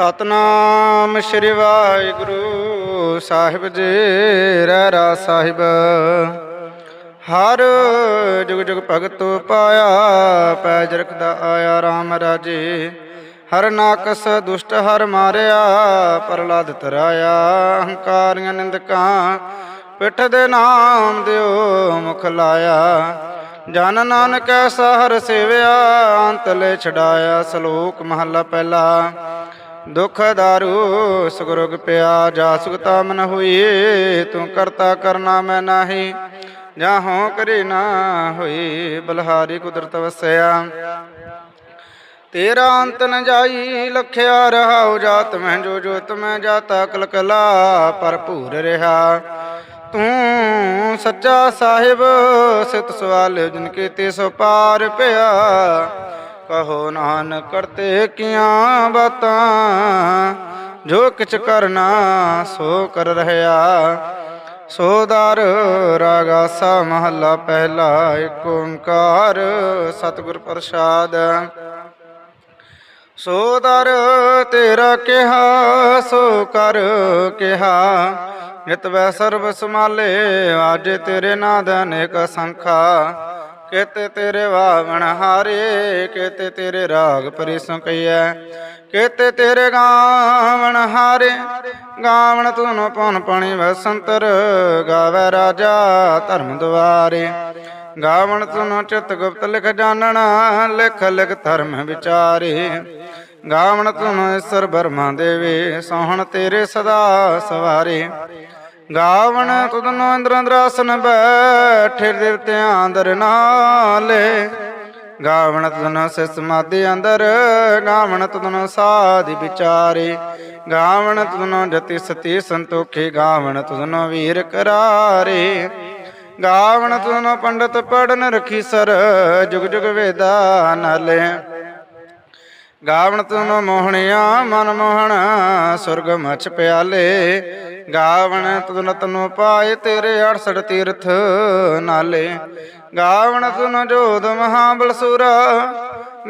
ਸਤਨਾਮ ਸ੍ਰੀ ਵਾਹਿਗੁਰੂ ਸਾਹਿਬ ਜੀ, ਰਹਿ ਰਾ ਸਾਹਿਬ। ਹਰ ਜੁਗ ਜੁਗ ਭਗਤੋ ਪਾਇਆ ਪੈਜ ਰਖਦਾ ਆਇਆ RAM ਰਾਜੇ। ਹਰ ਨਾਕਸ ਦੁਸ਼ਟ ਹਰ ਮਾਰਿਆ, ਪ੍ਰਹਲਾਦ ਤਰਾਇਆ। ਅਹੰਕਾਰੀਆਂ ਨਿੰਦਕਾਂ ਪਿੱਠ ਦੇ ਨਾਮ ਦਿਓ ਮੁਖ ਲਾਇਆ। ਜਨ ਨਾਨਕ ਐਸਾ ਹਰ ਸੇਵਿਆ, ਅੰਤ ਛਡਾਇਆ ਸ਼ਲੋਕ ਮਹੱਲਾ ਪਹਿਲਾ। ਦੁਖ ਦਾਰੂ ਸੁਗਰੁਗ ਪਿਆ ਜਾ ਸੁਗਤਾ ਮਨ ਹੋਈ, ਤੂੰ ਕਰਤਾ ਕਰਨਾ ਮੈਂ ਨਾਹੀ। ਜਾਂ ਹੋ ਕਰੇ ਨਾ ਹੋਈ, ਬਲਹਾਰੀ ਕੁਦਰਤ ਵਸਿਆ। ਤੇਰਾ ਅੰਤ ਨ ਜਾਈ, ਲਖਿਆ ਰਹਾਉ ਜਾਤ ਮੈਂ, ਜੋ ਜੋਤ ਮੈਂ ਜਾਤਾ, ਕਲਕਲਾ ਭਰਪੂਰ ਰਿਹਾ। ਤੂੰ ਸੱਚਾ ਸਾਹਿਬ, ਸਿਤ ਸਵਾਲ ਜਿਨ ਕੀਤੇ ਸੋ ਪਾਰ ਪਿਆ। ਕਹੋ ਨਾਨਕ ਕਰਤੇ ਕੀਆਂ ਬਾਤਾਂ, ਜੋ ਕਿਛ ਕਰਨਾ ਸੋ ਕਰ ਰਹਿਆ ਸੋਦਰ ਰਾਗਾਸਾ ਮਹੱਲਾ ਪਹਿਲਾ ਏਕ ਓੰਕਾਰ ਸਤਿਗੁਰ ਪ੍ਰਸਾਦ। ਸੋ ਤੇਰਾ ਕਿਹਾ, ਸੋ ਕਰ ਕਿਹਾ। ਨਿਤ ਵੈ ਸਰਬ ਸਮਾਲੇ ਅੱਜ ਤੇਰੇ ਨਾਦ ਅਨੇਕ ਸੰਖਾ। ਕਿਤੇ ਤੇਰੇ ਵਾਵਣ ਹਾਰੇ, ਕਿਤੇ ਤੇਰੇ ਰਾਗ ਪਰਿਸੋਂ ਕਈਐ ਕਿਤੇ ਤੇਰੇ ਗਾਵਣ ਹਾਰੇ, ਗਾਵਣ ਤੂੰ ਪਉਨ ਪਣੀ ਵਸੰਤਰ, ਗਾਵੇ ਰਾਜਾ ਧਰਮ ਦੁਆਰੇ। ਗਾਵਣ ਤੁਨ ਚਿਤ ਗੁਪਤ ਲਿਖ ਜਾਣਨਾ, ਲਿਖ ਲਿਖ ਧਰਮ ਵਿਚਾਰੇ। ਗਾਵਣ ਤੁਨ ਈਸ਼ਰ ਬਰਮਾ ਦੇਵੇ, ਸੋਹਣ ਤੇਰੇ ਸਦਾ ਸਵਾਰੇ। ਗਾਵਣ ਤੁਧਨੋ ਇੰਦਰ ਅੰਦਰਾਸਨ ਬੈਠੇ ਦੇਵਤਿਆਂ ਅੰਦਰ ਨਾਲੇ। ਗਾਵਣ ਤੁਧਨੋ ਸਿਸ ਸਮਾਧੀ ਅੰਦਰ, ਗਾਵਣ ਤੁਧਨੋ ਸਾਧਿ ਵਿਚਾਰੇ। ਗਾਵਣ ਤੁਧਨੋ ਜਤੀ ਸਤੀ ਸੰਤੋਖੇ, ਗਾਵਣ ਤੁਧਨੋ ਵੀਰ ਕਰਾਰੇ। ਗਾਵਣ ਤੁਨ ਪੰਡਤ ਪੜਨ ਰਖੀ ਸਰ, ਜੁਗ ਜੁਗ ਵੇਦਾ ਨਾਲੇ। ਗਾਵਣ ਤੁਨ ਮੋਹਣਿਆ ਮਨ ਮੋਹਣ, ਸੁਰਗ ਮਛ ਪਿਆਲੇ। ਗਾਵਣ ਤੁਨ ਤਨੁ ਪਾਏ ਤੇਰੇ 68 ਤੀਰਥ ਨਾਲੇ। ਗਾਵਣ ਤੁਨ ਜੋਧ ਮਹਾਬਲ ਸੁਰਾ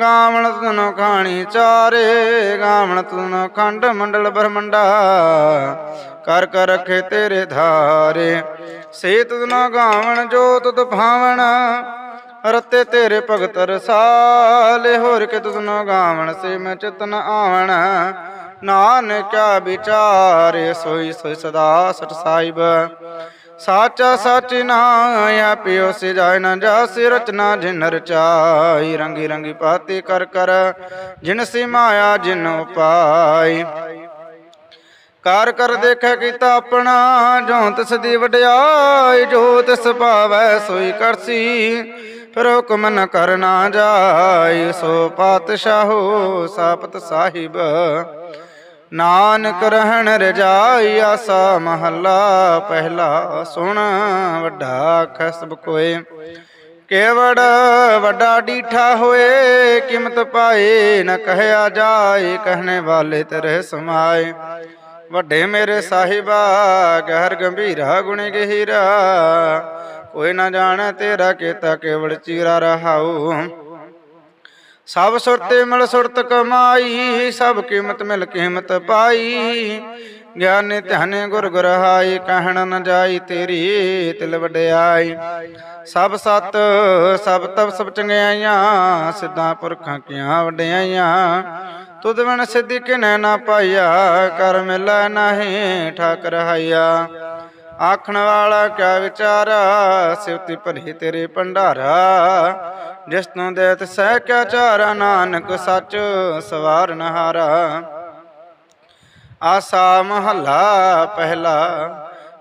ਗਾਵਣ ਤੁਨ ਖਾਣੀ ਚਾਰੇ। ਗਾਵਣ ਤੁਨ ਖੰਡ ਮੰਡਲ ਬ੍ਰਹਮੰਡਾ, ਕਰ ਕਰ ਰਖੇ ਤੇਰੇ ਧਾਰੇ। ਸੇ ਤੁਧ ਗਾਵਣ ਜੋ ਤੁਧ ਭਾਵਣ ਰਤੇ ਤੇਰੇ ਭਗਤ ਰਸਾਲੇ, ਹੋਰ ਕੇ ਤੁਧ ਨਾ ਗਾਵਣ ਸੇ ਮੈਂ ਚਿਤਨ ਆਵਣ। ਨਾਨਕਿਆ ਵਿਚਾਰੇ, ਸੋਈ ਸੋਈ ਸਦਾ ਸਚ ਸਾਹਿਬ। ਸਾਚਾ ਸਚ ਨਾ ਪਿਓ ਸੇ ਨਾ ਜਾਸੀ ਰਚਨਾ ਜਿਨ ਰਚਾਈ। ਰੰਗੀ ਰੰਗੀ ਪਾਤੀ ਕਰ ਕਰ, ਜਿਨ ਸੀ ਮਾਇਆ ਜਿਨ ਉਪਾਈ। ਕਾਰ ਕਰ ਦੇਖੈ ਕੀਤਾ ਆਪਣਾ, ਜੋ ਤਿਸ ਦੀ ਵਡਿਆਈ, ਜੋ ਤਿਸ ਭਾਵੈ ਸੋਈ ਕਰਸੀ। ਫਿਰ ਹੁਕਮ ਨ ਕਰਨਾ ਜਾਈ, ਸੋ ਪਾਤਸ਼ਾਹੋ ਸਾਪਤ ਸਾਹਿਬ। ਨਾਨਕ ਰਹਿਣ ਰਜਾਈ, ਆਸਾ ਮਹੱਲਾ ਪਹਿਲਾ ਸੁਣ, ਵੱਡਾ ਖਸਬ ਕੋਏ। ਕੇਵੜ ਵੱਡਾ ਡੀਠਾ ਹੋਏ, ਕਿਮਤ ਪਾਏ ਨ ਕਹਿਆ ਜਾਏ ਕਹਨੇ ਵਾਲੇ ਤੇਰੇ ਸਮਾਏ। ਵੱਡੇ ਮੇਰੇ ਸਾਹਿਬਾ, ਗਹਿਰ ਗੰਭੀਰਾ ਗੁਣ ਗਹੀਰਾ। ਕੋਈ ਨਾ ਜਾਣੈ ਤੇਰਾ ਕੀਤਾ ਕੇਵਲ ਚੀਰਾ ਰਹਾਉ। ਸਭ ਸੁਰਤ ਮਿਲ ਸੁਰਤ ਕਮਾਈ, ਸਭ ਕੀਮਤ ਮਿਲ ਕੀਮਤ ਪਾਈ। ਗਿਆਨੇ ਧਿਆਨੇ ਗੁਰ ਗੁਰਹਾਈ, ਕਹਿਣ ਨ ਜਾਈ ਤੇਰੀ ਤਿਲ ਵਡਿਆਈ। ਸਭ ਸਤ, ਸਭ ਤਪ, ਸਭ ਚੰਗਿਆਈਆਂ, ਸਿੱਧਾਂ ਪੁਰਖਾਂ ਕੀਆਂ ਵਡਿਆਈਆਂ। ਤੁਧ ਬਿਨ ਸਿੱਧੀ ਕਿਨੈ ਨਾ ਪਾਈਆ, ਕਰ ਮਿਲੈ ਨਾਹੀ ਠਾਕ ਰਹਾਈਆ ਆਖਣ ਵਾਲਾ ਕਿਆ ਵਿਚਾਰਾ? ਸਿਵਤੀ ਭਰੀ ਤੇਰੇ ਭੰਡਾਰਾ। ਜਿਸ ਤੂੰ ਦੇਤ ਸਹਿ ਕਿਆ ਚਾਰਾ, ਨਾਨਕ ਸੱਚ ਸਵਾਰ ਨਹਾਰਾ। ਆਸਾ ਮਹੱਲਾ ਪਹਿਲਾ,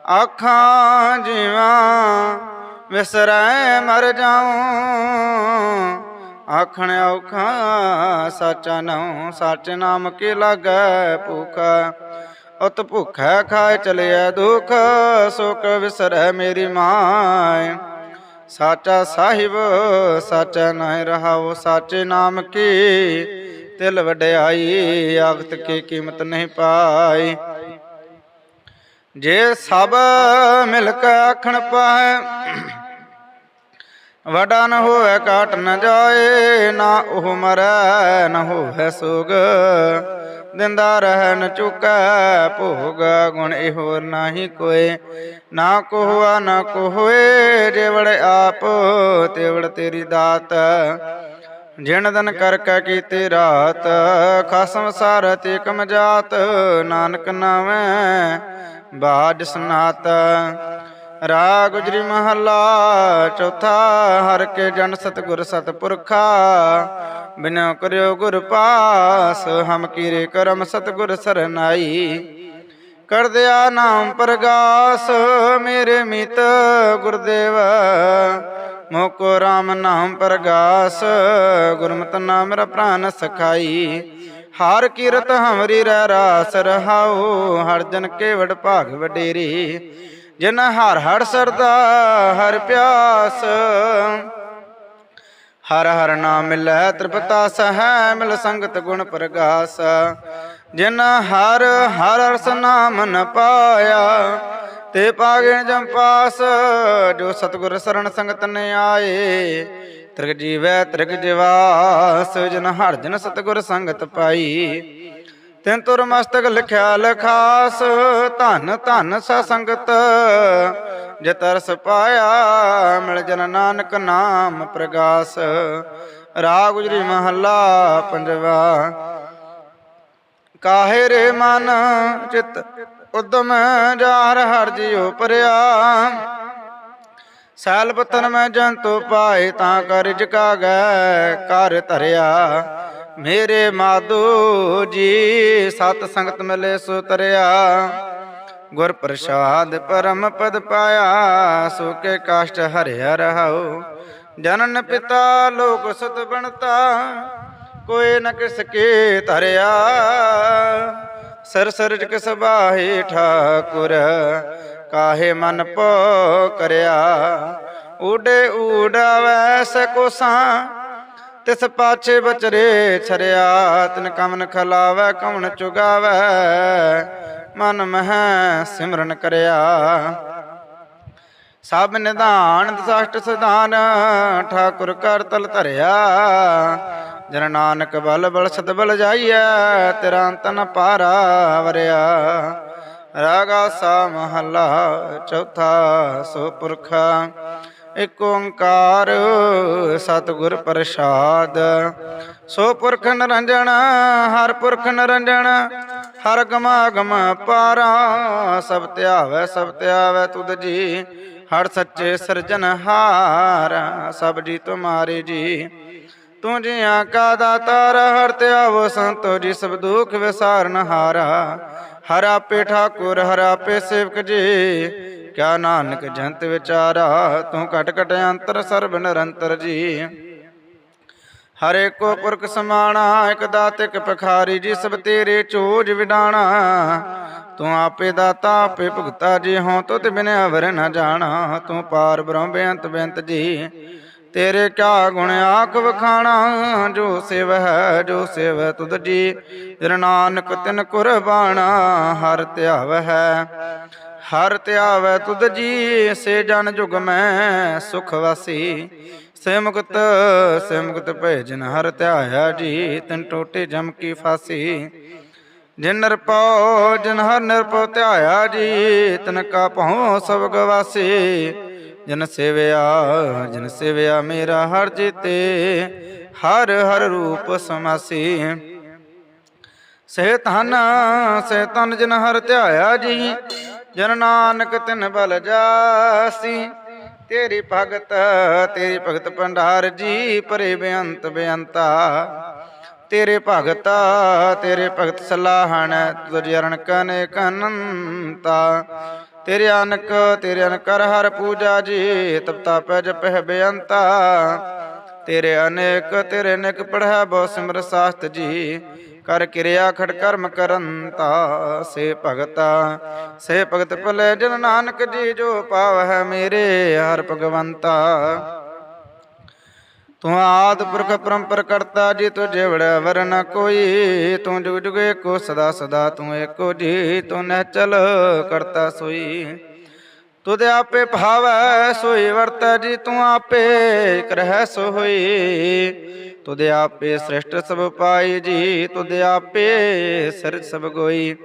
ਆਖਾਂ ਜੀਵਾਂ ਵਿਸਰੈ ਮਰ ਜਾਉ। ਆਖਣ ਔਖਾ, ਸਾਚਾ ਨਾਉ, ਸੱਚ ਨਾਮ ਕੀ ਲਾਗੈ ਭੂਖਾ। ਉਤ ਭੁਖੈ ਖਾਏ ਚਲਿਆ ਦੁਖ, ਸੁਖ ਵਿਸਰੈ ਮੇਰੀ ਮਾਇ। ਸਾਚਾ ਸਾਹਿਬ, ਸਾਚਾ ਨਹੀਂ ਰਹਾਉ, ਸਾਚੇ ਨਾਮ ਕੀ? ਤਿਲ ਵਡਿਆਈ ਆਗਤ ਕੀ ਕੀਮਤ ਨਹੀਂ ਪਾਈ। ਜੇ ਸਭ ਮਿਲ ਕੇ ਆਖਣ ਪਾਏ ਵਡਾ ਨ ਹੋਵੇ ਕਾਟ ਨ ਜਾਏ, ਨਾ ਉਹ ਮਰੈ, ਨ ਹੋਵੇ ਸੁਗ ਦਿੰਦਾ ਰਹਿ ਨ ਚੁਕੈ, ਭੋਗ ਗੁਣ ਇਹੋ ਨਾਹੀ ਕੋਏ। ਨਾ ਕੋਹਾ ਨਾ ਕੋਏ ਜੇਵੜ ਆਪ, ਤੇਵੜ ਤੇਰੀ ਦਾਤ। ਜਿਨ ਦਿਨ ਕਰ ਕੈ ਕੀਤੀ ਰਾਤ ਖਸਮ ਸਾਰ ਸਾਰਤ ਏਕਮ ਜਾਤ। ਨਾਨਕ ਨਾਵੇਂ ਬਾਜ ਸਨਾਤ। ਰਾਗ ਗੁਜਰੀ ਮਹੱਲਾ, ਚੌਥਾ, ਹਰ ਕੇ ਜਨ ਸਤਿਗੁਰ ਸਤਿਪੁਰਖਾ। ਬਿਨੋ ਕਰਿਓ ਗੁਰ ਪਾਸ, ਹਮ ਕੀਰੇ ਕਰਮ ਸਤਿਗੁਰ ਸਰਨਾਈ। ਕਰ ਦਿਆ ਨਾਮ ਪ੍ਰਗਾਸ, ਮੇਰੇ ਮਿਤ ਗੁਰਦੇਵ। ਮੋਕੋ RAM ਨਾਮ ਪ੍ਰਗਾਸ, ਗੁਰਮਤਿ ਨਾਮ ਰ ਪ੍ਰਾਨ ਸਖਾਈ। ਹਰ ਕੀਰਤ ਹਮਰੀ ਰਹਿ ਰਾਸ ਰਹਾਉ, ਹਰ ਜਨ ਕੇਵੜ ਭਾਗ ਵਡੇਰੀ। ਜਿਨ ਹਰ ਹਰ ਸਰਦਾ, ਹਰ ਪਿਆਸ। ਹਰ ਹਰ ਨਾਮ ਮਿਲੈ ਤ੍ਰਿਪਤਾ ਸਹੈ, ਮਿਲ ਸੰਗਤ ਗੁਣ ਪ੍ਰਗਾਸ। ਜਿਨ ਹਰ ਹਰ ਰਸ ਨਾਮ ਨ ਪਾਇਆ, ਤੇ ਪਾਗਣ ਜੰਪਾਸ ਜੋ ਸਤਿਗੁਰ ਸਰਣ ਸੰਗਤ ਨੇ ਆਏ, ਤ੍ਰਿਗ ਜੀਵੈ ਤ੍ਰਿਗ ਜਿਵਾਸ। ਜਿਨ ਹਰ ਜਨ ਸਤਿਗੁਰ ਸੰਗਤ ਪਾਈ ਤਿਨ ਤੁਰ ਮਸਤਕ ਲਿਖਿਆ ਲਖਾਸ, ਧਨ ਧਨ ਸਾ ਸੰਗਤ ਜਿਤ ਰਸ ਪਾਇਆ, ਮਿਲ ਜਨ ਨਾਨਕ ਨਾਮ ਪ੍ਰਗਾਸ। ਰਾਗ ਗੁਜਰੀ ਮਹੱਲਾ ਪੰਜਵਾ। ਕਾਹੇ ਰੇ ਮਨ ਚਿਤ ਉਦਮ ਜਾਰ ਹਰ ਜਿਉ ਪਰਿਆ। ਸੈਲ ਪਤਨ ਮੈਂ ਜੰਤੂ ਪਾਏ ਤਾਂ ਕਰ ਜਕਾ ਗੈ ਕਰ ਧਰਿਆ। ਮੇਰੇ ਮਾਧੋ ਜੀ, ਸਤ ਸੰਗਤ ਮਿਲੇ ਸੋ ਤਰਿਆ ਗੁਰ ਪ੍ਰਸਾਦ ਪਰਮ ਪਦ ਪਾਇਆ, ਸੋ ਕੇ ਕਾਸ਼ਟ ਹਰਿਆ ਰਹਾਉ। ਜਨਨ ਪਿਤਾ ਲੋਕ ਸਤ ਬਣਤਾ, ਕੋਈ ਨ ਕਿਸ ਕੇ ਧਰਿਆ। ਸਰ ਸਰਜ ਕਿਸ ਬਾਹੇ ਠਾਕੁਰ, ਕਾਹੇ ਮਨ ਪੋ ਕਰਿਆ ਉਡੇ ਊਡੇ ਊਡਾਵੈ ਸਕੋਸਾਂ ਤਿਸ ਪਾਛੇ ਬਚਰੇ ਛਰਿਆ, ਤਿਨ ਕਮਨ ਖਲਾਵੈ ਕਵਣ ਚੁਗਾਵੈ, ਮਨ ਮਹਿ ਸਿਮਰਨ ਕਰਿਆ। ਸਭ ਨਿਧਾਨ ਦਸਸ਼ਟ ਸਿਧਾਨ, ਠਾਕੁਰ ਕਰ ਤਲ ਧਰਿਆ। ਜਨ ਨਾਨਕ ਬਲ ਬਲ ਸਦ ਬਲ ਜਾਈਐ, ਤੇਰਾ ਅੰਤ ਪਾਰਾ ਵਰਿਆ। ਰਾਗਾ ਸਾ ਮਹੱਲਾ, ਚੌਥਾ ਸੋ ਪੁਰਖਾ। ਇਕ ਓੰਕਾਰ ਸਤਿਗੁਰ ਪ੍ਰਸਾਦ। ਸੋ ਪੁਰਖ ਨਰੰਜਣ, ਹਰ ਪੁਰਖ ਨਰੰਜਣ, ਹਰ ਗਮਾ ਗਮ ਪਾਰਾ, ਸਭ ਧਿਆਵੈ ਸਭ ਧਿਆਵੈ ਤੁਧ ਜੀ। ਹਰ ਸੱਚੇ ਸਿਰਜਨਹਾਰ ਸਭ ਜੀ ਤੁਮਾਰੇ ਜੀ। ਤੂੰ ਜੀਆਂ ਕਾ ਦਾਤਾਰ, ਹਰ ਧਿਆਵੋ ਸੰਤੋ ਜੀ, ਸਭ ਦੁਖ ਵਿਸਾਰਨ ਹਾਰਾ। ਹਰ ਆਪੇ ਠਾਕੁਰ, ਹਰ ਆਪੇ ਸੇਵਕ ਜੀ। ਕਿਆ ਨਾਨਕ ਜੰਤ ਵਿਚਾਰਾ, ਤੂੰ ਘਟ ਘਟ ਅੰਤਰ ਸਰਬ ਨਿਰੰਤਰ ਜੀ। ਹਰੇ ਕੋ ਪੁਰਖ ਸਮਾਣਾ, ਇਕ ਦਾਤ, ਇਕ ਪਖਾਰੀ ਜੀ, ਸਭ ਤੇਰੇ ਚੋਜ ਵਿਡਾਣਾ। ਤੂੰ ਆਪੇ ਦਾਤਾ, ਆਪੇ ਭੁਗਤਾ ਜੀ, ਹਉ ਤੁਧ ਬਿਨ ਅਵਰ ਨ ਜਾਣਾ। ਤੂੰ ਪਾਰ ਬ੍ਰਹਮ ਬੇਅੰਤ ਬੇਅੰਤ ਜੀ। ਤੇਰੇ ਕਿਆ ਗੁਣ ਆਖ ਵਖਾਣਾ, ਜੋ ਸਿਵ ਹੈ ਜੋ ਸਿਵ ਤੁਧ ਜੀ। ਜਿਨ ਨਾਨਕ ਤਿਨ ਕੁਰਬਾਨਾ, ਹਰ ਧਿਆਵ ਹੈ। ਹਰ ਧਿਆਵੈ ਤੁਧ ਜੀ, ਸੇ ਜਨ ਜੁਗ ਮੈਂ ਸੁਖ ਵਾਸੀ। ਸੇ ਮੁਕਤ ਭੇਜਨ ਹਰ ਧਿਆਇਆ ਜੀ, ਤਿਨ ਟੋਟੇ ਜਮ ਕੀ ਫਾਸੀ। ਜਿਨ ਨਿਰਪਉ, ਜਿਨ ਹਰ ਨਿਰਪਉ ਧਿਆਇਆ ਜੀ, ਤਿਨ ਕਾ ਭਉ ਸਭ ਗਵਾਸੀ ਜਨ ਸੇਵਿਆ ਜਨ ਸੇਵਿਆ ਮੇਰਾ ਹਰ ਜੀਤੇ, ਹਰ ਹਰ ਰੂਪ ਸਮਾਸੀ। ਸਹਿ ਧਨ ਸਹਿ ਤਨ ਜਿਨ ਹਰ ਧਿਆਇਆ ਜੀ, ਜਨ ਨਾਨਕ ਤਿਨ ਬਲ ਜਾਸੀ। ਤੇਰੀ ਭਗਤ ਤੇਰੀ ਭਗਤ ਭੰਡਾਰ ਜੀ, ਪਰੇ ਬੇਅੰਤ ਬੇਅੰਤਾ। ਤੇਰੇ ਭਗਤ ਤੇਰੇ ਭਗਤ ਸਲਾਹਣ ਤੁਝ ਅਰਣ ਕਨੇ ਕਨੰਤਾ ਤੇਰੇ ਅਨਕ, ਤੇਰੇ ਅਨਕਰ ਹਰ ਪੂਜਾ ਜੀ ਤਪਤਾ ਪੈ ਜਪਹਿ ਬੇਅੰਤਾ। ਤੇਰੇ ਅਨੇਕ, ਤੇਰੇ ਨਿਕ ਪੜ੍ਹਿਆ ਬਹੁ ਸਿਮਰ ਸਾਸਤ ਜੀ, ਕਰ ਕਿਰਿਆ ਖੜ ਕਰਮ ਕਰੰਤਾ, ਸੇ ਭਗਤਾ। ਸੇ ਭਗਤ ਭਲੇ ਜਨ ਨਾਨਕ ਜੀ, ਜੋ ਪਾਵ ਹੈ ਮੇਰੇ ਹਰ ਭਗਵੰਤਾ। ਤੂੰ ਆਦ ਪੁਰਖ ਪਰੰਪਰ ਕਰਤਾ, ਜੀ ਤੂੰ ਜਿਵੜ ਵਰਨ ਕੋਈ। ਤੂੰ ਜੁਗ ਜੁਗ ਏਕੋ ਸਦਾ ਸਦਾ ਤੂੰ ਏਕੋ ਜੀ, ਤੂੰ ਨਚਲ ਕਰਤਾ ਸੋਈ। ਤੁਧ ਆਪੇ ਭਾਵੈ ਸੋਈ ਵਰਤੈ, ਜੀ ਤੂੰ ਆਪੇ ਕਰਹਿ ਸੋ ਹੋਈ ਤੁਧ ਆਪੇ ਸ੍ਰਿਸ਼ਟ ਸਭ ਪਾਈ, ਜੀ ਤੁਧ ਆਪੇ ਸਿਰ ਸਭ ਗੋਈ।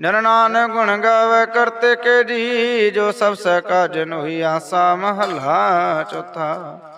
ਜਨ ਗੁਣ ਗਾਵੇ ਕਰਤੇ ਕੇ ਜੀ, ਜੋ ਸਭ ਸਹਿ ਕਾਜਨ ਹੋਈ ਆਸਾ ਮਹਲਾ ਚੌਥਾ।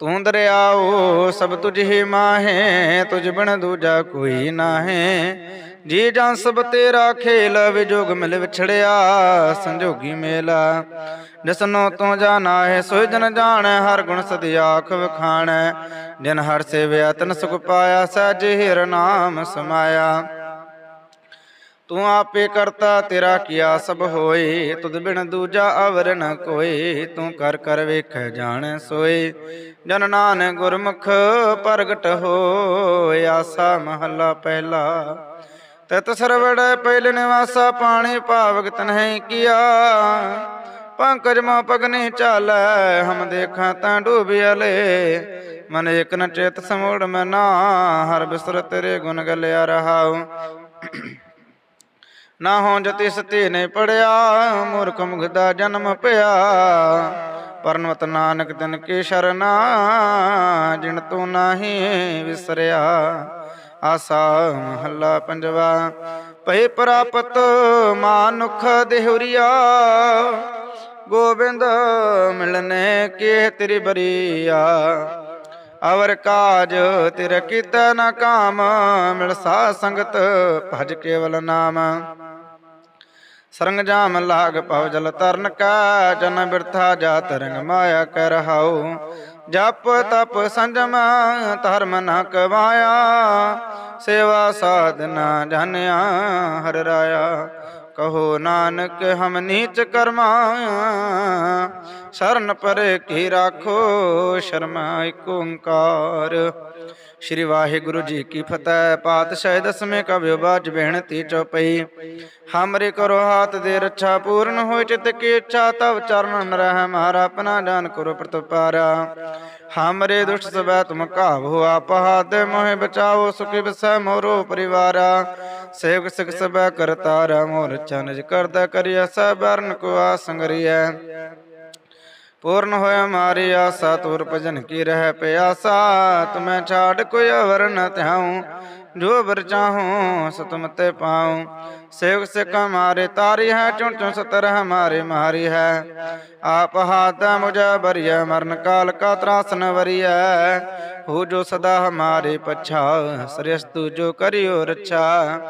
ਤੂੰ ਦਰਿਆਓ ਸਭ ਤੁਝ ਹੀ ਮਾਹੇ, ਤੁਝ ਬਿਨ ਦੂਜਾ ਕੋਈ ਨਾਹੇ। ਜੀ ਜਾਂ ਸਭ ਤੇਰਾ ਖੇਲ ਵਿਜੋਗ ਮਿਲ ਵਿਛੜਿਆ, ਸੰਜੋਗੀ ਮੇਲਾ। ਜਿਸਨੋ ਤੂੰ ਜਾਣਾ ਹੈ, ਸੋਈ ਜਨ ਜਾਣੈ, ਹਰ ਗੁਣ ਸਦੀ ਆਖ ਵਖਾਣੈ। ਜਿਨ ਹਰ ਸੇਵਿਆ, ਤਨ ਸੁਖ ਪਾਇਆ, ਸਹਿਜ ਹਿਰ ਨਾਮ ਸਮਾਇਆ। ਤੂੰ ਆਪੇ ਕਰਤਾ, ਤੇਰਾ ਕੀਆ ਸਭ ਹੋਏ। ਤੁਧ ਬਿਨ ਦੂਜਾ ਅਵਰ ਨ ਕੋਏ। ਤੂੰ ਕਰ ਕਰ ਵੇਖੈ, ਜਾਣੈ, ਸੋਏ। ਜਨ ਨਾਨਕ ਗੁਰਮੁਖ ਪ੍ਰਗਟ ਹੋਇ ਆਸਾ ਮਹੱਲਾ ਪਹਿਲਾ। ਤਤ ਸਰਵੜ ਪਹਿਲ ਨਿਵਾਸਾ ਪਾਣੀ ਭਾਵਕ ਤਨਹਿ ਕੀਆ। ਪੰਕਜ ਮਾ ਪਗਨੀ ਚਾਲੈ, ਹਮ ਦੇਖਾਂ ਤਾਂ ਡੂਬਿਆਲੇ ਮਨ ਇਕ ਨ ਚੇਤ ਸਮੂੜ ਮੈਂ ਹਰ ਬਿਸਰ ਤੇਰੇ ਗੁਣ ਗਲਿਆ ਰਹਾਉ। ਨਾ ਹੋ ਜਤੀ ਸਤੀ ਨੇ ਪੜਿਆ, ਮੂਰਖ ਮੁਗਦਾ ਜਨਮ ਪਿਆ। ਪਰਨਵਤ ਨਾਨਕ ਦਿਨ ਕੀ ਸ਼ਰਨਾ, ਜਿਨ ਤੂੰ ਨਾਹੀ ਵਿਸਰਿਆ। ਆਸਾ ਮਹੱਲਾ ਪੰਜਵਾ, ਭਈ ਪ੍ਰਾਪਤ ਮਾਨੁਖ ਦੇਹੁਰੀਆ। ਗੋਬਿੰਦ ਮਿਲਨੇ ਕੀ ਤੇਰੀ ਬਰੀਆ ਅਵਰ ਕਾਜ ਤਿਰ ਕੀਤਾ ਨ ਕਾਮ, ਮਿਲ ਸਾ ਸੰਗਤ ਭਜ ਕੇਵਲ ਨਾਮ। ਸਰੰਗ ਜਾਮ ਲਾਗ ਪਵ ਜਲ ਤਰਨ ਕਾ, ਜਨ ਬਿਰਥਾ ਜਾ ਤਰੰਗ ਮਾਇਆ ਕਰ ਰਹਾਉ। ਜਪ ਤਪ ਸੰਜਮ ਧਰਮ ਨ ਕਵਾਇਆ ਸੇਵਾ ਸਾਧਨਾ ਜਨਿਆ ਹਰ ਰਾਇਆ। ਕਹੋ ਨਾਨਕ ਹਮ ਨੀਚ ਕਰਮਾ ਸ਼ਰਨ ਪਰੇ ਕੀ ਰਾਖੋ ਸ਼ਰਮਾ ਏਕ ਓੰਕਾਰ। ਸ਼੍ਰੀ ਵਾਹਿਗੁਰੂ ਜੀ ਕੀ ਫਤਿਹ। ਪਾਤਸ਼ਾਹ ਦਸਵੇਂ ਕਵਿ ਬਾਜ ਬੇਨਤੀ ਚਉਪਈ ਹਮਰੇ ਕਰੋ ਹਾਥ ਦੇ ਰੱਛਾ, ਪੂਰਨ ਹੋਇ ਚਿਤ ਕੀ ਇੱਛਾ, ਤਵ ਚਰਨ ਰਹਿ ਮਾਰਾ, ਆਪਣਾ ਜਾਨ ਕਰੋ ਪ੍ਰਤਪਾਰਾ। ਹਮਰੇ ਦੁਸ਼ਟ ਸਬੈ ਤੁਮ ਹੋ ਆਪ ਦੇ ਮੋਹਿ ਬਚਾਓ, ਸੁਖੀ ਬਸੈ ਮੋਰੋ ਪਰਿਵਾਰਾ। ਸੇਵਕ ਸਿਖ ਸਬੈ ਕਰਤਾਰਾ, ਮੋਰ ਚਨਜ ਕਰਦਾ ਕਰਿਆ ਸਭ ਬਰਨ ਕੋ ਆਸੰਗਰੀਐ ਪੂਰਨ ਹੋਇਆ ਮਾਰੀ ਆਸਾ ਭਜਨ ਕੀ ਰਹਿ ਪਿਆਸਾ? ਤੁਮੈ ਛਾੜ ਕੋਈ ਅਵਰ ਨ ਧਿਆਉ, ਜੋ ਬਰ ਚਾਹੂੰ ਸੋ ਤੇ ਪਾਉ। ਸੇਵਕ ਸਿਕ ਮਾਰੇ, ਤਾਰੀ ਹੈ, ਚੁਣ ਚੁਣ ਸਤਰ ਹਮਾਰੇ ਮਾਰੀ ਹੈ। ਆਪ ਹਾਥ ਮੁਝੇ ਬਰੀਐ, ਮਰਨ ਕਾਲ ਕਾ ਤਰਾਸਨ ਵਰੀਐ। ਹੋ ਜੋ ਸਦਾ ਹਮਾਰੇ ਪਛਾ ਸ੍ਰਿਸ਼ਤੂ ਜੋ ਕਰਿਓ ਰੱਛਾ।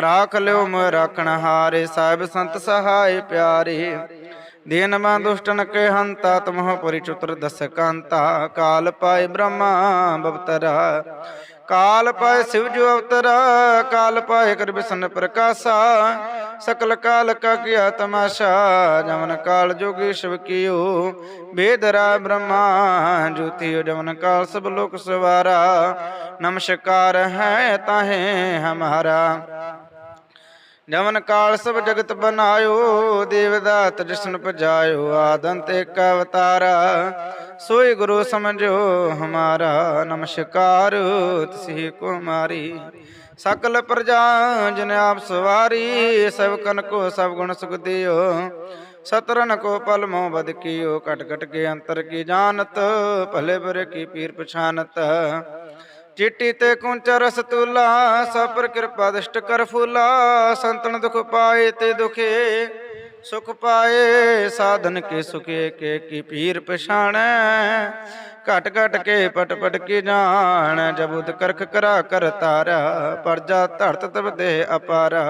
ਰਾਖ ਲਿਓ ਮੋਇ ਰਾਖਣ ਹਾਰੇ, ਸਾਹਿਬ ਸੰਤ ਸਹਾਇ ਪਿਆਰੇ। ਦੀਨ ਮਾ ਦੁਸ਼ਟਨ ਕੇ ਹੰਤਾ ਤਮਹ ਪਰਿਚੁਤਰ ਦਸ ਕਾਂਤਾ ਕਾਲ ਪਾਇ ਬ੍ਰਹਮਾ ਬਵਤਰਾ ਕਾਲ ਪਾਇ ਸਿਵ ਜੋ ਅਵਤਰਾ ਕਾਲ ਪਾਏ ਕਰ ਬਿਸਨ ਪ੍ਰਕਾਸ਼ਾ ਸਕਲ ਕਾਲ ਕਾ ਕੀਆ ਤਮਾਸ਼ਾ ਜਮਨ ਕਾਲ ਜੋਗੀ ਸ਼ਿਵ ਕੀਓ ਬੇਦਰਾ ਬ੍ਰਹਮਾ ਜੋਤੀ ਜਮਨ ਕਾਲ ਸਭ ਲੋਕ ਸਵਾਰਾ ਨਮਸਕਾਰ ਹੈ ਤਾਹੇ ਹਮਾਰਾ ਜਮਨ ਕਾਲ ਸਭ ਜਗਤ ਬਨਾਇਓ, ਦੇਵਦਾਤ ਜਿਸਨ ਪਜਾਇਓ ਆਦੰਤ ਏਕ ਅਵਤਾਰਾ। ਸੋਈ ਗੁਰੂ ਸਮਝੋ ਹਮਾਰਾ ਨਮਸਕਾਰ, ਤਿਸਹੀ ਕੋ ਮਾਰੀ ਸਕਲ ਪ੍ਰਜਾ ਜਨ ਆਪ ਸਵਾਰੀ, ਸਭ ਕਨ ਕੋ ਸਭ ਗੁਣ ਸੁਖ ਦਿਓ। ਸਤਰਨ ਕੋ ਪਲ ਮੋ ਬਦ ਕੀਓ ਕਟ ਕਟ ਕੇ ਅੰਤਰ ਕੀ ਜਾਣਤ, ਭਲੇ ਬੁਰੇ ਕੀ ਪੀਰ ਪਛਾਨਤ। ਚਿੱਟੀ ਤੇ ਕੁੰਚ ਰਸ ਤੁਲਾ ਸਭ ਪਰ ਕਿਰਪਾ ਦ੍ਰਿਸ਼ਟ ਕਰ ਫੂਲਾ ਸੰਤਨ ਦੁਖ ਪਾਏ ਤੇ ਦੁਖੇ ਸੁਖ ਪਾਏ ਸਾਧਨ ਕੇ ਸੁਖੇ ਕੇ ਕੀ ਪੀਰ ਪਛਾਣੈ ਘਟ ਘਟ ਕੇ ਪਟ ਪਟ ਕੀ ਜਾਣ ਜਬੁਦ ਕਰਖ ਕਰਾ ਕਰ ਤਾਰਾ ਪਰਜਾ ਧਰਤ ਤਬ ਦੇ ਅਪਾਰਾ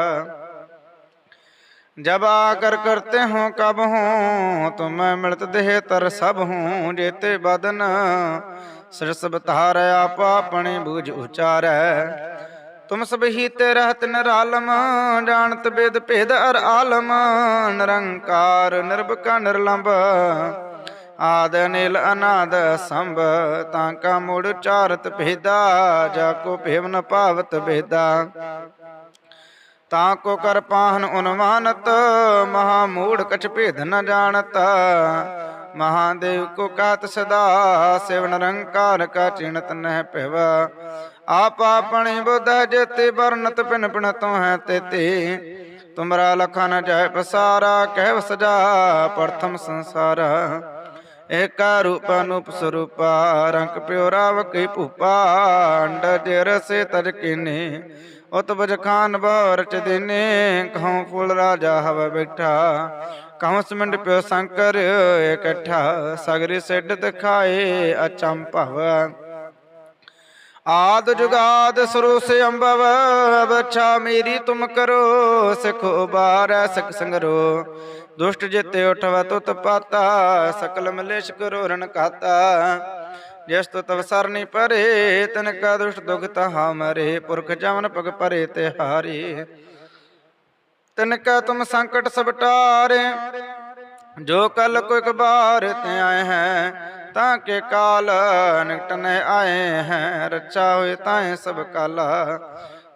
जब आकर करते हो कब हूँ तुम्हें मिलत देह तर सब हूँ जेते बदन ਸਰਸਬਤ ਹਾਰ ਆਪ ਆਪਣੇ ਬੂਝ ਉਚਾਰੈ। ਤੁਮ ਸਭ ਹੀ ਤੇ ਰਹਤ ਨਿਰਾਲਮ ਜਾਣਤ ਬੇਦ ਭੇਦ ਅਰ ਆਲਮ। ਨਿਰੰਕਾਰ ਨਿਰਭਕਾ ਨਿਰਲੰਭ, ਆਦ ਨਿਲ ਅਨਾਦ ਸੰਭ। ਤਾਂ ਕਾ ਮੂੜ ਚਾਰਤ ਭੇਦਾ, ਜਾ ਕੋ ਭੇਵ ਨ ਭਾਵਤ ਭੇਦਾ। ਤਾਂ ਕੋ ਕਰ ਪਾਹਨ ਉਨਵਾਨਤ ਮਹਾ ਮੂੜ ਕਛ ਭੇਦ ਨ ਮਹਾਦੇਵ ਕੋ ਕਾਤ ਸਦਾ, ਸਿਵ ਨਿਰੰਕਾਰ ਕਾ ਚਿਣਤ ਨਹਿ ਭਿਵ। ਆਪ ਆਪਣੀ ਬੁੱਧ ਜੇਤੇ, ਵਰਨਤ ਪਿਨ ਪਿਨ ਤੋ ਹੈ ਤੇਤੇ। ਤੁਮਰਾ ਲਖਾ ਨ ਪਸਾਰਾ, ਕਹਿ ਸਜਾ ਪ੍ਰਥਮ ਸੰਸਾਰ। ਏਕਾ ਰੂਪ ਅਨੂਪ ਸਰੂਪਾ, ਰੰਗ ਪਿਓ ਰਾਵ ਕੀ ਭੂਪਾ, ਅੰਡ ਜੇ ਰਸੇ ਤਜ ਕੀਨੇ। ਉਤ ਬਜ ਖਾਨ ਬਰ ਚ ਦਿਨੇ ਕਹਉ ਫੁਲ ਰਾਜਾ ਹਵ ਬੈਠਾ। ਕਹਉ ਸਮੰਡ ਪਿਓ ਸ਼ੰਕਰ ਇਕੱਠਾ ਸਗਰੀ ਸਿੱਧ ਦਿਖਾਏ ਅਚੰਭਵ ਆਦ ਜੁਗਾਦ ਸਰੂਸ ਅੰਬਵ ਬਛਾ ਮੇਰੀ ਤੁਮ ਕਰੋ ਸਿਖੋ ਬਾਰੈ ਸਿਖ ਸੰਗਰੋ ਦੁਸ਼ਟ ਜਿਤੇ ਉਠਵ ਤੁਤ ਪਾਤਾ ਸਕਲ ਮਲੇਸ਼ ਕਰੋ ਰਣ ਕਾਤਾ ਜਿਸ ਤੁਤ ਅਵਸਰ ਪਰੇ ਤਨ ਕਾ ਦੁਸ਼ਟ ਦੁਖ ਤਹਾ ਮਰੇ ਪੁਰਖ ਜਮਨ ਪਗ ਪਰੇ ਤੇ ਹਾਰੇ ਤਿਨ ਕਾ ਤੁਮ ਸੰਕਟ ਸਭ ਟਾਰੇ ਜੋ ਕਲ ਕੋ ਇੱਕ ਬਾਰ ਤੇ ਆਏ ਹੈ, ਤਾਂ ਕੇ ਕਾਲ ਨਿਕਟ ਨ ਆਏ ਹੈ ਰਚਾ ਹੋਏ ਤਾਏ ਸਭ ਕਾਲਾ।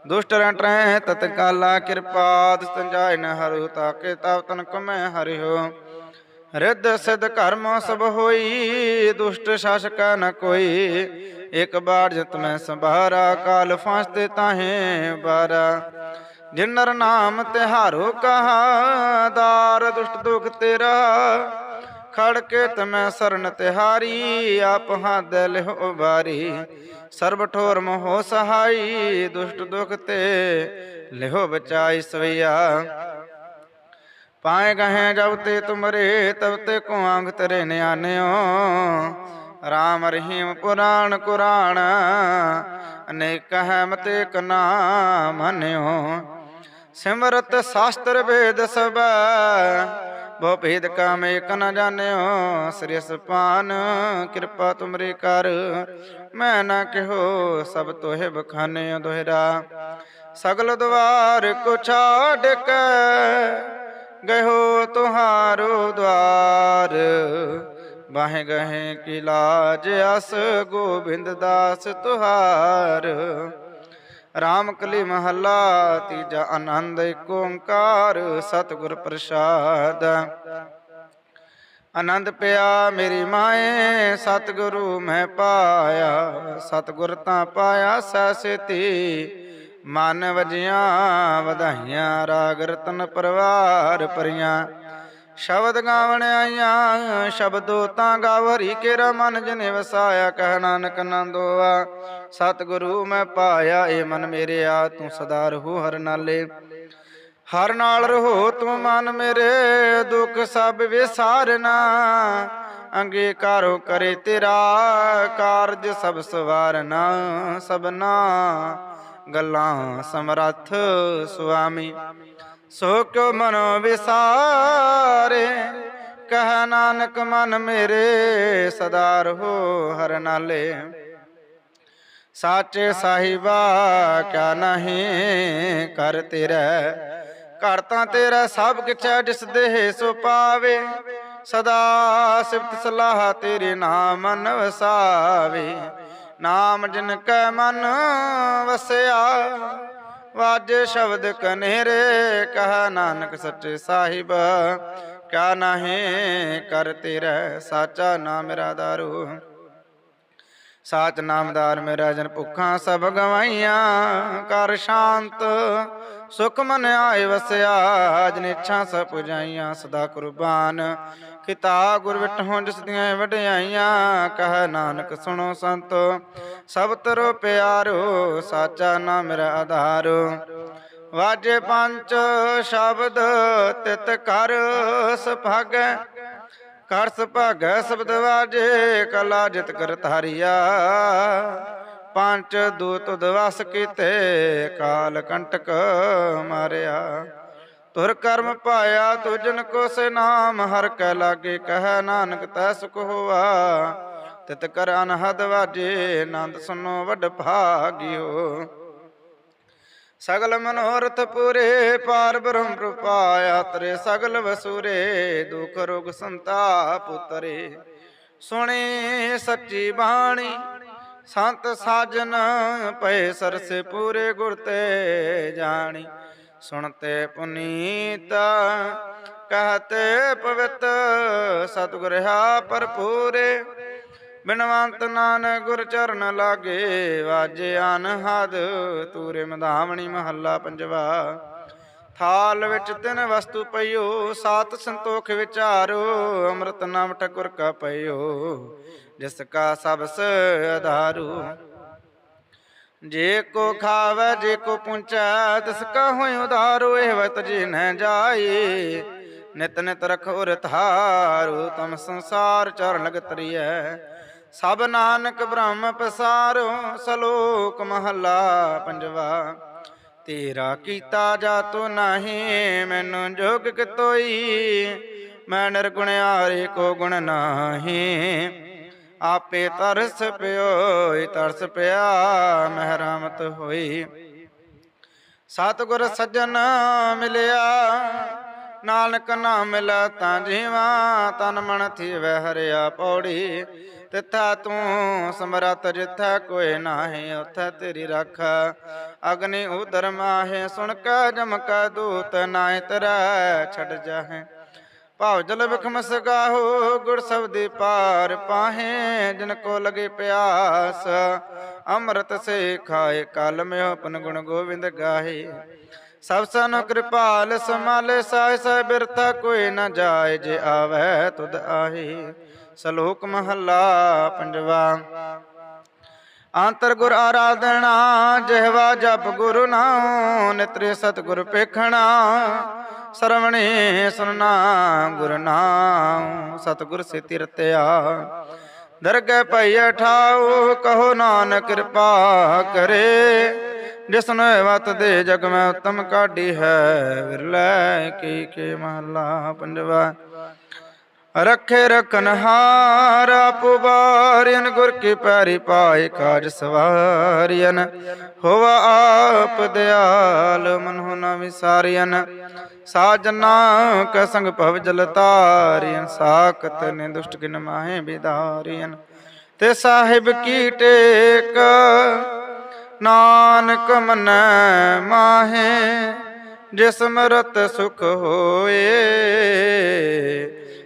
ਦੁਸ਼ਟ ਰਟਰੈ ਤਤ ਕਾਲਾ, ਕਿਰਪਾ ਦਸਤੰਜਾਇ ਨ ਹਰਿ ਤਾਕੇ ਤਵ ਤਨ ਕਮੈ ਹਰਿਓ। ਰਿੱਧ ਸਿਧ ਕਰਮ ਸਭ ਹੋਈ, ਦੁਸ਼ਟ ਸ਼ਾਸਕ ਨ ਕੋਈ। ਇਕ ਬਾਰ ਜਤ ਮੈਂ ਸੰਭਾਰਾ, ਕਾਲ ਫਾਸਤੇ ਤਾਹੇ ਬਾਰਾ। ਜਿਨ ਨਰ ਨਾਮ ਤਿਹਾਰੋ ਕਹਾ, ਦਾਰ ਦੁਸ਼ਟ ਦੁਖ ਤੇਰਾ। ਖੜ ਕੇ ਤਮੈ ਸਰਨ ਤਿਹਾਰੀ, ਆਪ ਹੱਦ ਲਿਓ ਬਾਰੀ ਸਰਬ ਠੋਰ ਮੋਹ ਸਹਾਈ, ਦੁਸ਼ਟ ਦੁਖ ਤੇ ਲਿਹੋ ਬਚਾਈ ਸਵਈਆ। ਪਾਏ ਗਹੇ ਜਬ ਤੇ ਤੁਮਰੇ, ਤਬ ਤੇ ਕੋ ਆਂਗ ਤਰੇ ਨਿਆਨਿਓ ਰਾਮ ਰਹੀਮ ਪੁਰਾਣ ਕੁਰਾਨ ਅਨੇਕ ਹੈ ਮਤੇ ਕਨਾ ਮਨਿਓ। ਸਿਮਰਤ ਸ਼ਾਸਤਰ ਵੇਦ ਸਭ, ਬਹੁ ਭੇਦ ਕਾਮ ਏਕ ਨ ਜਾਣਿਓ, ਸ੍ਰੀ ਸਪਾਨ ਕਿਰਪਾ ਤੁਮਰੇ ਕਰ। ਮੈਂ ਨਾ ਕਿਹੋ ਸਭ ਤੋਹਿ ਬਖਾਨੇ ਦੋਹਰਾ। ਸਗਲ ਦਵਾਰ ਕੋ ਛਾੜ ਕੇ ਗਇਓ ਤੁਹਾਰੋ ਦਵਾਰ। ਬਾਹੇ ਗਹੇ ਕੀ ਲਾਜ ਅਸ, ਗੋਬਿੰਦ ਦਾਸ ਤੁਹਾਰ। ਰਾਮ ਕਲੀ ਮਹੱਲਾ, ਤੀਜਾ ਆਨੰਦ ਏਕ ਓੰਕਾਰ, ਸਤਿਗੁਰ ਪ੍ਰਸਾਦ। ਆਨੰਦ ਪਿਆ ਮੇਰੀ ਮਾਏ, ਸਤਿਗੁਰੂ ਮੈਂ ਪਾਇਆ, ਸਤਿਗੁਰ ਤਾਂ ਪਾਇਆ ਸੈਸਤੀ ਮਨ ਵਜੀਆਂ ਵਧਾਈਆਂ, ਰਾਗ ਰਤਨ ਪਰਵਾਰ ਪਰੀਆਂ ਸ਼ਬਦ ਗਾਵਣ ਆਈਆਂ, ਸ਼ਬਦੋ ਤਾਂ ਗਾਵ ਹਰੀ ਕੇਰਾ ਮਨ ਜਨੇ ਵਸਾਇਆ, ਕਹਿ ਨਾਨਕ ਨੰਦੋਆ ਸਤਿਗੁਰੂ ਮੈਂ ਪਾਇਆ, ਏ ਮਨ ਮੇਰਿਆ ਤੂੰ ਸਦਾ ਰਹੂ ਹਰ ਨਾਲੇ। ਹਰ ਨਾਲ ਰਹੋ ਤੂੰ ਮਨ ਮੇਰੇ, ਦੁੱਖ ਸਭ ਵਿਸਾਰਨਾ। ਅੰਗੀਕਾਰੋ ਕਰੇ ਤੇਰਾ ਕਾਰਜ ਸਭ ਸਵਾਰਨਾ, ਸਭਨਾ। ਗੱਲਾਂ ਸਮਰੱਥ ਸੁਆਮੀ। ਸੁਖ ਕਿਉ ਮਨ ਵਿਸਾਰੇ, ਕਹ ਨਾਨਕ ਮਨ ਮੇਰੇ ਸਦਾਰ ਹੋ ਹਰ ਨਾਲੇ। ਸਾਚੇ ਸਾਹਿਬਾ, ਕਿਆ ਨਹੀਂ ਕਰ ਤੇਰੇ। ਘਰ ਤਾਂ ਤੇਰਾ ਸਭ ਕਿਛ ਹੈ, ਜਿਸ ਦੇਹ ਸੋ ਪਾਵੇ। ਸਦਾ ਸਿਫਤ ਸਲਾਹ ਤੇਰੇ ਨਾਮ ਮਨ ਵਸਾਵੇ ਨਾਮ ਜਿਨ ਕੈ ਮਨ ਵਸਿਆ ਵਾਜੇ ਸ਼ਬਦ ਕਨੇਰੇ, ਕਹ ਨਾਨਕ ਸੱਚੇ ਸਾਹਿਬ। ਕਿਆ ਨਾਹੀਂ ਕਰ ਤੇਰਾ, ਸਾਚਾ ਨਾਮ ਮੇਰਾ ਦਾਰੂ। ਸਾਚ ਨਾਮਦਾਰ ਮੇਰਾ ਜਨ ਭੁੱਖਾਂ ਸਭ ਗਵਾਈਆਂ। ਕਰ ਸ਼ਾਂਤ, ਸੁਖ ਮਨ ਆਏ ਵਸਿਆ। ਜਨ ਇੱਛਾ ਸਭ ਪੁਜਾਈਆਂ, ਸਦਾ ਕੁਰਬਾਨ। ਕਿਤਾ ਗੁਰ ਵਿਟਹੁ ਜਿਸ ਦੀਆਂ ਵਡਿਆਈਆਂ, ਕਹ ਨਾਨਕ ਸੁਣੋ ਸੰਤੋ। ਸਭ ਤਰੋ ਪਿਆਰੋ, ਸਾਚਾ ਨਾਮ ਮੇਰਾ ਆਧਾਰ। ਵਾਜੇ ਪੰਚ ਸ਼ਬਦ ਤਿਤ ਕਰ ਸੁਭਾਗੈ। ਕਰ ਸੁਭਾਗੈ ਸ਼ਬਦ ਵਾਜੇ, ਕਲਾ ਜਿਤ ਕਰ ਧਾਰਿਆ। ਪੰਚ ਦੂਤ ਦਵਸ ਕੀਤੇ, ਕਾਲ ਕੰਟਕ ਮਾਰਿਆ। ਤੁਰ ਕਰਮ ਪਾਇਆ ਤੁਜਨ ਕੋ ਸੇ ਨਾਮ, ਹਰ ਕੈ ਲਾਗੇ ਕਹਿ ਨਾਨਕ ਤੈ ਸੁਖ ਹੋਆ। ਤਿਤ ਕਰ ਅਨਹਦ ਵਾਜੇ ਆਨੰਦ ਸੁਨੋ ਵੱਡ ਭਾਗਿਓ। ਸਗਲ ਮਨੋਰਥ ਪੂਰੇ, ਪਾਰ ਬ੍ਰਹਮ ਰੂਪਾਇਆ ਤਰੇ ਸਗਲ ਵਸੂਰੇ, ਦੁਖ ਰੋਗ ਸੰਤਾਪ ਉਤਰੇ ਸੁਣੇ ਸੱਚੀ ਬਾਣੀ, ਸੰਤ ਸਾਜਨ ਪਏ ਸਰਸੇ ਪੂਰੇ ਗੁਰ ਤੇ ਜਾਣੀ। ਸੁਣਤੇ ਪੁਨੀਤ, ਕਹਤੇ ਪਵਿੱਤ ਸਤਿਗੁਰ ਹਾ ਭਰਪੂਰੇ। ਬਿਨਵੰਤ ਨਾਨਕ ਗੁਰ ਚਰਨ ਲਾਗੇ, ਵਾਜੇ ਅਨਹਦ ਤੂਰੇ ਮਧਾਵਣੀ ਮਹੱਲਾ ਪੰਜਵਾ। ਥਾਲ ਵਿੱਚ ਤਿੰਨ ਵਸਤੂ ਪਈਓ, ਸਾਤ ਸੰਤੋਖ ਵਿਚਾਰੋ, ਅੰਮ੍ਰਿਤ ਨਾਮ ਠਕੁਰ ਕਾ ਪਈਓ, ਜਿਸ ਕਾ ਸਬਸ ਆਧਾਰੂ ਜੇ ਕੋ ਖਾਵੇ, ਜੇ ਕੋ ਪੁੰਚੈ, ਤਿਸ ਕਾ ਹੋਇ ਉਧਾਰੋ ਇਹ ਵਤ ਜੀ ਨ ਜਾਈ। ਨਿਤ ਨਿਤ ਰਖੋ ਰਥਾਰੂ ਤਮ ਸੰਸਾਰ ਚਰਨ ਲਗ ਤਰੀਐ ਸਭ ਨਾਨਕ ਬ੍ਰਹਮ ਪਸਾਰੋ, ਸਲੋਕ ਮਹੱਲਾ ਪੰਜਵਾ। ਤੇਰਾ ਕੀਤਾ ਜਾ ਜਾਤੋ ਨਹੀਂ, ਮੈਨੂੰ ਜੋਗ ਕਿਤੋਈ। ਮੈਂ ਨਿਰਗੁਣਿਆਰੇ ਕੋ ਗੁਣ ਨਾਹੀ। ਆਪੇ ਤਰਸ ਪਿਓ, ਤਰਸ ਪਿਆ, ਮਹਿਰਮਤ ਹੋਈ। ਸਤਿਗੁਰ ਸੱਜਣ ਮਿਲਿਆ, ਨਾਨਕ ਨਾ ਮਿਲਾ ਤਾਂ ਜੀਵਾ, ਤਨ ਮਨ ਥੀਵੈ ਹਰਿਆ ਪੌੜੀ। ਤਿੱਥਾ ਤੂੰ ਸਮਰਤ ਜਿੱਥਾ ਕੋਈ ਨਾਹੀ, ਉਥੈ ਤੇਰੀ ਰੱਖ। ਅਗਨੀ ਉਦਰ ਮਾਹੇ, ਸੁਣ ਕੈ ਜਮਕ ਦੂਤ ਨਾਇ ਤਰੈ, ਛੱਡ ਜਾਹੇ। ਭਾਵ ਜਲ ਵਿਖਮ ਸਗਾਹੋ ਗੁਰ ਸਬਦੀ ਪਾਰ ਪਾਹੇ, ਜਿਨ ਕੋ ਲਗੇ ਪਿਆਸ। ਅੰਮ੍ਰਿਤ ਸੇ ਖਾਏ, ਕਲ ਮੈਂ ਆਪਨ ਗੁਣ ਗੋਬਿੰਦ ਗਾਹੇ। ਸਭ ਸਨ ਕਿਰਪਾਲ ਸਮਾਲੇ ਸਾਇ ਸਹਿ ਬਿਰਥਾ ਕੋਈ ਨ ਜਾਏ, ਜੇ ਆਵੈ ਤੁਧ ਆਹੀ। ਸਲੋਕ ਮਹੱਲਾ ਪੰਜਵਾ। ਅੰਤਰ ਗੁਰ ਆਰਾਧਨਾ, ਜਿਹਵਾ ਜਪ ਗੁਰੂ ਨਾਮ ਨਿਤਰੇ ਸਤਿਗੁਰ ਪੇਖਣਾ ਸਰਵਣੇ ਸੁਨਣਾ ਗੁਰ ਨਾਮ ਸਤਿਗੁਰ ਸੇ ਤਿਰਤਿਆ। ਦਰਗਹਿ ਪਈਐ ਠਾਉ ਕਹੋ ਨਾਨਕ ਕਿਰਪਾ ਕਰੇ। ਜਿਸਨ ਵਤ ਦੇ ਜਗ ਮੈਂ ਉਤਮ ਕਾਢੀ ਹੈ, ਵਿਰਲੇ ਕੀ ਕੇ ਮਹਲਾ ਪੰਜਵਾ। ਰਖੇ ਰਖਨ ਹਾਰ ਪੁਬਾਰਿਨ ਗੁਰ ਕੀ ਪੈਰੀ ਪਾਏ ਕਾਜ ਸਵਾਰਿਨ ਹੋਵਾ ਆਪ ਦਿਆਲ, ਮਨਹੁ ਨ ਵਿਸਾਰਿਨ ਸਾਜਨਾ ਕੈ ਸੰਗ ਭਵ ਜਲ ਤਾਰਿਨ ਸਾਖਤ ਨੇ ਦੁਸ਼ਟ ਕਿਨ ਮਾਹੇ ਬਿਦਾਰਿਨ ਤੇ ਸਾਹਿਬ ਕੀ ਟੇਕ, ਨਾਨਕ ਮਨ ਮਾਹੇ ਜਿਸ ਮਰਤ ਸੁਖ ਹੋਏ।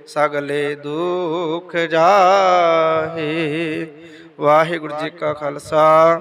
ਸਗਲੇ ਦੁਖ ਜਾਹੇ। ਵਾਹਿਗੁਰੂ ਜੀ ਕਾ ਖਾਲਸਾ।